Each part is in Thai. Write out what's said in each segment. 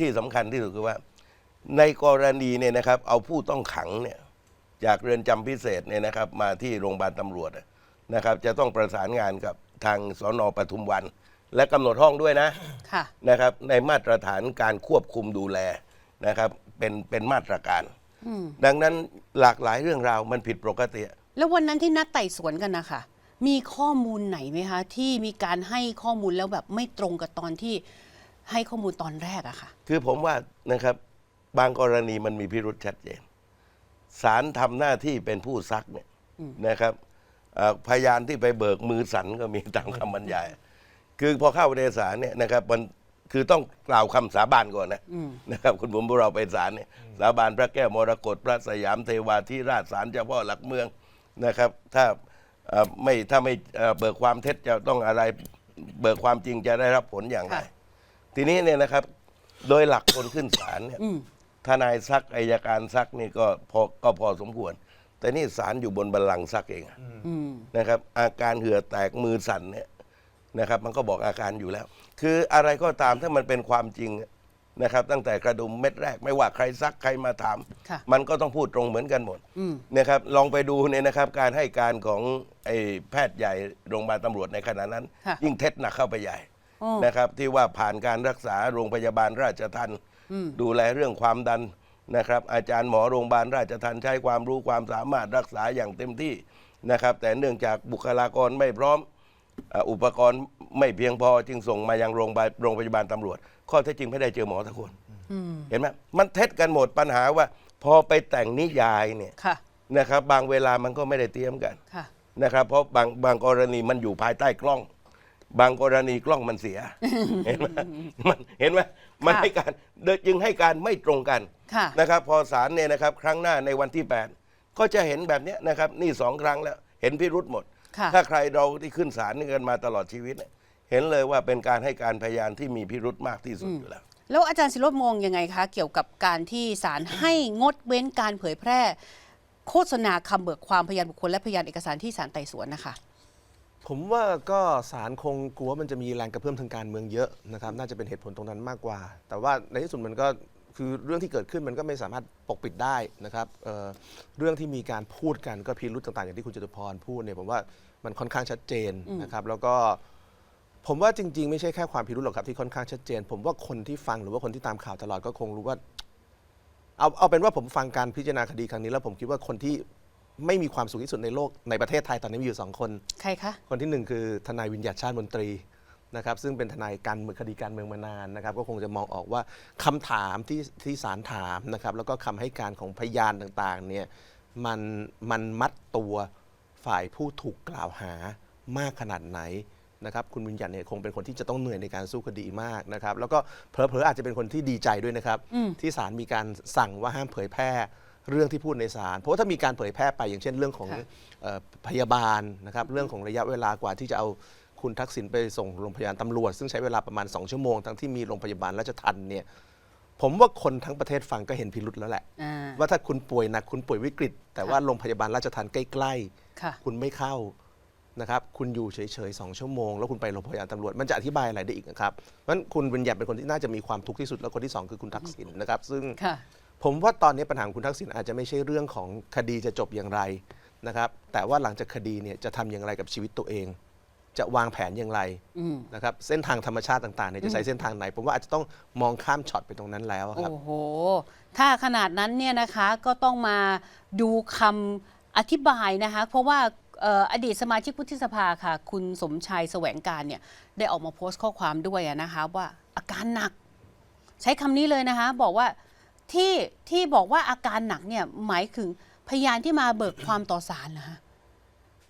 ที่สำคัญที่สุดคือว่า ในกรณีเนี่ยนะครับ เอาผู้ต้องขังเนี่ยจากเรือนจำพิเศษเนี่ยนะครับ มาที่โรงพยาบาลตำรวจนะครับ จะต้องประสานงานกับทางสนปทุมวัน และกำหนดห้องด้วยนะค่ะนะครับ ในมาตรฐานการควบคุมดูแลนะครับ เป็นเป็นมาตรการอืมดังนั้นหลากหลายเรื่องราวมันผิดปกติ แล้ววันนั้นที่นัดไต่สวนกันนะคะมีข้อมูลไหนไหมคะ ที่มีการให้ข้อมูลแล้วแบบไม่ตรงกับตอนที่ ให้ข้อมูลตอนแรกอะค่ะ คือผมว่านะครับบางกรณีมันมีพิรุษชัดเจนศาลทำหน้าที่เป็นผู้ซักเนี่ยนะครับเอ่อพยานที่ไปเบิกมือสันก็มีตามคำบรรยาย คือพอเข้าในศาลเนี่ยนะครับมันคือต้องกล่าวคำสาบานก่อนนะอืมนะครับคุณผมพวกเราไปศาลเนี่ยสาบานพระแก้วมรกตพระสยามเทวาธิราชศาลเจ้าพ่อหลักเมืองนะครับ ถ้าเอ่อไม่ถ้าไม่เอ่อเบิกความเท็จจะต้องอะไรเบิกความจริงจะได้รับผลอย่างไร ค่ะ ทีนี้เนี่ยนะครับ โดยหลักคนขึ้นศาลเนี่ยอืมทนายซักอายการซักนี่ก็พอก็พอสมควร แต่นี่ศาลอยู่บนบัลลังก์ซักเองอะอืมนะครับ อาการเหือแตกมือสั่นเนี่ยนะครับ มันก็บอกอาการอยู่แล้ว คืออะไรก็ตามถ้ามันเป็นความจริงนะครับ ตั้งแต่กระดุมเม็ดแรกไม่ว่าใครซักใครมาถาม ค่ะมันก็ต้องพูดตรงเหมือนกันหมดอืม นะครับ ลองไปดูเนี่ยนะครับ การให้การของไอ้แพทย์ใหญ่โรงพยาบาลตำรวจในขณะนั้น ค่ะ ยิ่งเท็จหนักเข้าไปใหญ่โอ้ นะครับที่ว่าผ่านการรักษาโรงพยาบาลราชทันอืมดูแลเรื่องความดันนะครับ อาจารย์หมอโรงพยาบาลราชทันใช้ความรู้ความสามารถรักษาอย่างเต็มที่นะครับ แต่เนื่องจากบุคลากรไม่พร้อมเอ่ออุปกรณ์ไม่เพียงพอจึงส่งมายังโรงพยาบาลโรงพยาบาลตำรวจ ข้อเท็จจริงไม่ได้เจอหมอทุกคนอืมเห็นไหมมันเท็จกันหมดปัญหาว่า พอไปแต่งนิยายเนี่ยค่ะนะครับ บางเวลามันก็ไม่ได้เตรียมกันค่ะนะครับ เพราะบางบางกรณีมันอยู่ภายใต้กล้อง บางกรณีกล้องมันเสีย เห็นไหมมันเห็นไหมมันค่ะให้การเดยจึงให้การไม่ตรงกันค่ะ นะครับ พอศาลเนี่ยนะครับ ครั้งหน้าในวันที่ 8 ก็จะเห็นแบบเนี้ยนะครับ นี่สองครั้งแล้ว เห็นพิรุษหมด ค่ะ ถ้าใครเราที่ขึ้นศาลนี่กันมาตลอดชีวิตเนี่ยเห็นเลยว่าเป็นการให้การพยานที่มีพิรุษมากที่สุดอยู่แล้ว แล้วอาจารย์สิโรธมองยังไงคะ เกี่ยวกับการที่ศาลให้งดเว้นการเผยแพร่ โฆษณาคำเบิกความพยานบุคคลและพยานเอกสารที่ศาลไต่สวนนะคะ ผมว่าก็ศาลคงกลัวว่ามันจะมีแรงกระเพื่อมทางการเมืองเยอะนะครับน่าจะเป็นเหตุผลตรงนั้นมากกว่า แต่ว่าในที่สุดมันก็คือเรื่องที่เกิดขึ้นมันก็ไม่สามารถปกปิดได้นะครับเอ่อเรื่องที่มีการพูดกันก็พิรุธต่างๆ อย่างที่คุณจตุพรพูดเนี่ยผมว่ามันค่อนข้างชัดเจนนะครับแล้วก็ผมว่าจริง ๆ ไม่ใช่แค่ความพิรุธหรอกครับที่ค่อนข้างชัดเจน ผมว่าคนที่ฟังหรือว่าคนที่ตามข่าวตลอดก็คงรู้ว่า เอาเอาเป็นว่าผมฟังการพิจารณาคดีครั้งนี้แล้วผมคิดว่าคนที่ ไม่มีความสุขที่สุดในโลกในประเทศไทยตอนนี้มีอยู่สองคน ใครคะ คนที่หนึ่งคือทนายวิญญาติชาติมนตรีนะครับซึ่งเป็นทนายการเมืองคดีการเมืองมานานนะครับ ก็คงจะมองออกว่าคำถามที่ที่ศาลถามนะครับแล้วก็คำให้การของพยานต่างๆเนี่ยมันมันมัดตัวฝ่ายผู้ถูกกล่าวหามากขนาดไหนนะครับคุณวิญญาณเนี่ยคงเป็นคนที่จะต้องเหนื่อยในการสู้คดีมากนะครับ แล้วก็เผลอๆอาจจะเป็นคนที่ดีใจด้วยนะครับอืมที่ศาลมีการสั่งว่าห้ามเผยแพร่ เรื่องที่พูดในศาลเพราะว่าถ้ามีการเผยแพร่ไปอย่างเช่นเรื่องของค่ะเอ่อพยาบาลนะครับเรื่องของระยะเวลากว่าที่จะเอาคุณทักษิณไปส่งโรงพยาบาลตำรวจ ซึ่งใช้เวลาประมาณ 2 ชั่วโมงทั้งที่มีโรงพยาบาลราชทันเนี่ยผมว่าคนทั้งประเทศฟังก็เห็นพิรุษแล้วแหละ อ่า ว่าถ้าคุณป่วยหนักคุณป่วยวิกฤต แต่ว่าโรงพยาบาลราชทันใกล้ค่ะ ๆ คุณไม่เข้านะครับ คุณอยู่เฉยๆสองชั่วโมง แล้วคุณไปโรงพยาบาลตำรวจ มันจะอธิบายอะไรได้อีกนะครับเพราะฉะนั้นคุณวิญญาณเป็นคนที่น่าจะมีความทุกข์ที่สุด แล้วคนที่สองคือคุณทักษิณนะครับ ซึ่ง ค่ะ ผมว่าตอนนี้ปัญหาของคุณทักษิณอาจจะไม่ใช่เรื่องของคดีจะจบอย่างไรนะครับ แต่ว่าหลังจากคดีเนี่ยจะทำอย่างไรกับชีวิตตัวเอง จะวางแผนอย่างไรนะครับเส้นทางธรรมชาติต่างๆเนี่ยจะใช้เส้นทางไหน ผมว่าอาจจะต้องมองข้ามช็อตไปตรงนั้นแล้วครับโอ้โห ถ้าขนาดนั้นเนี่ยนะคะก็ต้องมาดูคำอธิบายนะคะเพราะว่าอออดีตสมาชิกวุฒิสภาค่ะ คุณสมชายแสวงการเนี่ยได้ออกมาโพสต์ข้อความด้วยนะคะว่าอาการหนัก ใช้คำนี้เลยนะคะ บอกว่า ที่ที่บอกว่าอาการหนักเนี่ยหมายถึงพยานที่มาเบิกความต่อศาลนะคะ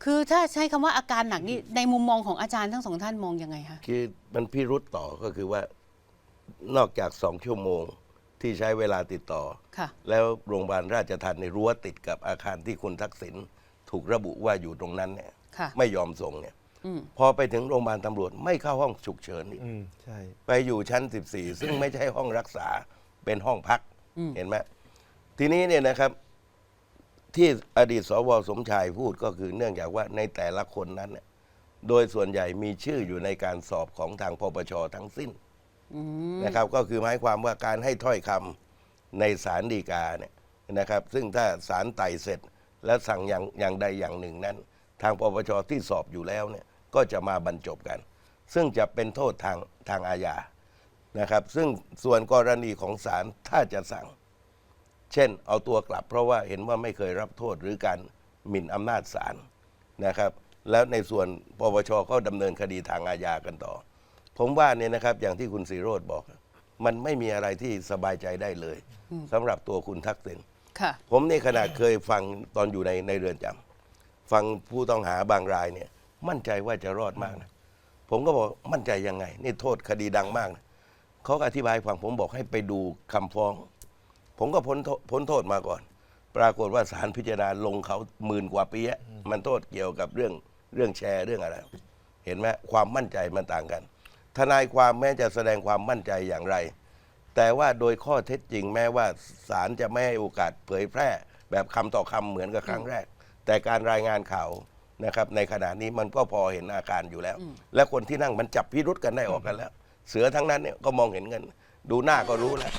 คือถ้าใช้คำว่าอาการหนักนี่ในมุมมองของอาจารย์ทั้งสองท่านมองยังไงคะ คือมันพิรุษต่อก็คือว่านอกจากสองชั่วโมงที่ใช้เวลาติดต่อ ค่ะ แล้วโรงพยาบาลราชทันในรั้วติดกับอาคารที่คุณทักษิณถูกระบุว่าอยู่ตรงนั้นเนี่ยค่ะ ไม่ยอมส่งเนี่ยอืม พอไปถึงโรงพยาบาลตำรวจไม่เข้าห้องฉุกเฉินอีกอืม ใช่ ไปอยู่ชั้น 14 ซึ่งไม่ใช่ห้องรักษาเป็นห้องพักอืม เห็นไหมทีนี้เนี่ยนะครับ ที่อดีตสวสมชายพูดก็คือเนื่องจากว่าในแต่ละคนนั้นเนี่ยโดยส่วนใหญ่มีชื่ออยู่ในการสอบของทางปปชทั้งสิ้นนะครับ ก็คือหมายความว่าการให้ถ้อยคำในศาลฎีกาเนี่ยนะครับ ซึ่งถ้าศาลไต่เสร็จ และสั่งอย่างอย่างใดอย่างหนึ่งนั้น ทางปปชที่สอบอยู่แล้วเนี่ยก็จะมาบรรจบกัน ซึ่งจะเป็นโทษทางทางอาญา นะครับ ซึ่งส่วนกรณีของศาลถ้าจะสั่ง เช่น เอาตัวกลับเพราะว่าเห็นว่าไม่เคยรับโทษหรือการหมิ่นอำนาจศาลนะครับ แล้วในส่วนปปชก็ดำเนินคดีทางอาญากันต่อ ผมว่าเนี่ยนะครับอย่างที่คุณสีโรธบอก มันไม่มีอะไรที่สบายใจได้เลยสำหรับตัวคุณทักษิณค่ะผมนี่ขนาดเคยฟังตอนอยู่ในในเรือนจำฟังผู้ต้องหาบางรายเนี่ย มั่นใจว่าจะรอดมากนะผมก็บอกมั่นใจยังไง นี่โทษคดีดังมากนะ เขาก็อธิบายฟังผมบอกให้ไปดูคำฟ้อง ผมก็พ้นโทษพ้นโทษมาก่อน ปรากฏว่าศาลพิจารณาลงเขาหมื่นกว่าปีอะมันโทษเกี่ยวกับเรื่องเรื่องแชร์เรื่องอะไร เห็นไหมความมั่นใจมันต่างกัน ทนายความแม้จะแสดงความมั่นใจอย่างไร แต่ว่าโดยข้อเท็จจริงแม้ว่าศาลจะไม่ให้โอกาสเผยแพร่ แบบคำต่อคำเหมือนกับครั้งแรก แต่การรายงานข่าวนะครับในขณะนี้มันก็พอเห็นอาการอยู่แล้ว และคนที่นั่งมันจับพิรุษกันได้ออกกันแล้ว เสือทั้งนั้นเนี่ยก็มองเห็นกันดูหน้าก็รู้แล้ว